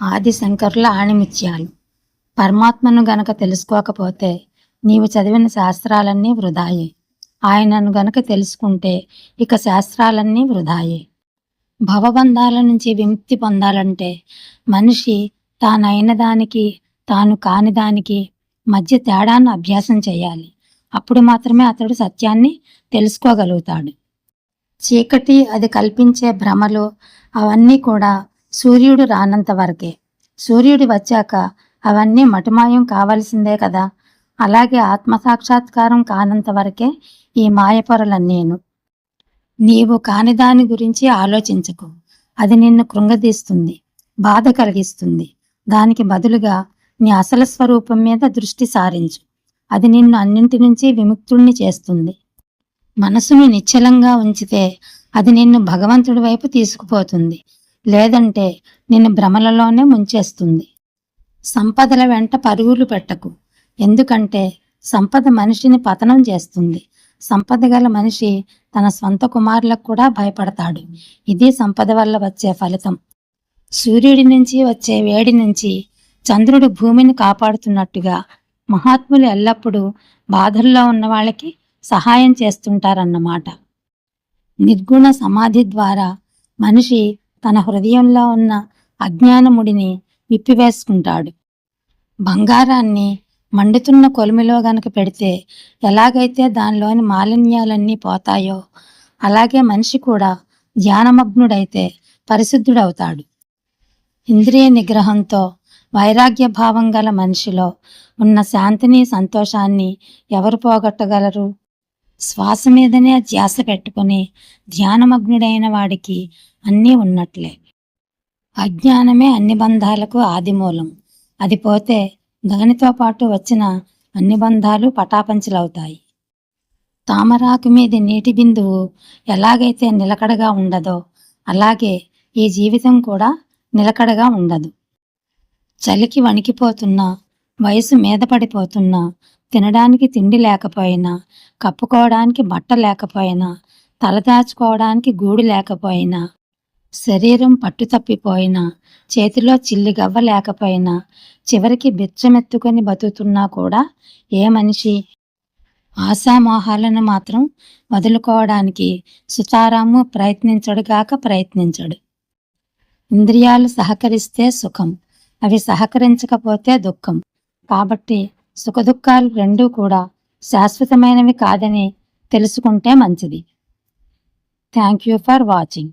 ఆది శంకరుల ఆణిముత్యాలు. పరమాత్మను గనక తెలుసుకోకపోతే నీవు చదివిన శాస్త్రాలన్నీ వృధాయే. ఆయనను గనక తెలుసుకుంటే ఇక శాస్త్రాలన్నీ వృధాయే. భవబంధాల నుంచి విముక్తి పొందాలంటే మనిషి తానైన దానికి తాను కాని దానికి మధ్య తేడాను అభ్యాసం చేయాలి. అప్పుడు మాత్రమే అతడు సత్యాన్ని తెలుసుకోగలుగుతాడు. చీకటి అది కల్పించే భ్రమలు అవన్నీ కూడా సూర్యుడు రానంత వరకే. సూర్యుడు వచ్చాక అవన్నీ మటుమాయం కావాల్సిందే కదా. అలాగే ఆత్మసాక్షాత్కారం కానంత వరకే ఈ మాయపొరలన్నీను. నీవు కాని దాని గురించి ఆలోచించకు. అది నిన్ను కృంగదీస్తుంది బాధ కలిగిస్తుంది. దానికి బదులుగా నీ అసలు స్వరూపం మీద దృష్టి సారించు. అది నిన్ను అన్నింటి నుంచి విముక్తుణ్ణి చేస్తుంది. మనసును నిశ్చలంగా ఉంచితే అది నిన్ను భగవంతుడి వైపు తీసుకుపోతుంది. లేదంటే నిన్ను భ్రమలలోనే ముంచేస్తుంది. సంపదల వెంట పరుగులు పెట్టకు. ఎందుకంటే సంపద మనిషిని పతనం చేస్తుంది. సంపద గల మనిషి తన సొంత కుమారులకు కూడా భయపడతాడు. ఇది సంపద వల్ల వచ్చే ఫలితం. సూర్యుడి నుంచి వచ్చే వేడి నుంచి చంద్రుడు భూమిని కాపాడుతున్నట్టుగా మహాత్ములు ఎల్లప్పుడూ బాధల్లో ఉన్న వాళ్ళకి సహాయం చేస్తుంటారన్నమాట. నిర్గుణ సమాధి ద్వారా మనిషి తన హృదయంలో ఉన్న అజ్ఞానముడిని విప్పివేసుకుంటాడు. బంగారాన్ని మండుతున్న కొలిమిలో గనక పెడితే ఎలాగైతే దానిలోని మాలిన్యాలన్నీ పోతాయో అలాగే మనిషి కూడా ధ్యానమగ్నుడైతే పరిశుద్ధుడవుతాడు. ఇంద్రియ నిగ్రహంతో వైరాగ్య భావం గల మనిషిలో ఉన్న శాంతిని సంతోషాన్ని ఎవరు పోగొట్టగలరు? శ్వాస మీదనే ధ్యాస పెట్టుకుని ధ్యానమగ్నుడైన వాడికి అన్నీ ఉన్నట్లే. అజ్ఞానమే అన్ని బంధాలకు ఆదిమూలం. అది పోతే దానితో పాటు వచ్చిన అన్ని బంధాలు పటాపంచలవుతాయి. తామరాకు మీద నీటి బిందువు ఎలాగైతే నిలకడగా ఉండదో అలాగే ఈ జీవితం కూడా నిలకడగా ఉండదు. చలికి వణికిపోతున్నా వయసు మీద పడిపోతున్నా తినడానికి తిండి లేకపోయినా కప్పుకోవడానికి బట్ట లేకపోయినా తలదాచుకోవడానికి గూడు లేకపోయినా శరీరం పట్టు తప్పిపోయినా చేతిలో చిల్లి గవ్వ లేకపోయినా చివరికి బిచ్చమెత్తుకొని బతుకుతున్నా కూడా ఏ మనిషి ఆశామోహాలను మాత్రం వదులుకోవడానికి సుతారాము ప్రయత్నించడుగాక ప్రయత్నించడు. ఇంద్రియాలు సహకరిస్తే సుఖం అవి సహకరించకపోతే దుఃఖం. కాబట్టి సుఖదుఖాలు రెండూ కూడా శాశ్వతమైనవి కాదని తెలుసుకుంటే మంచిది. Thank you for watching.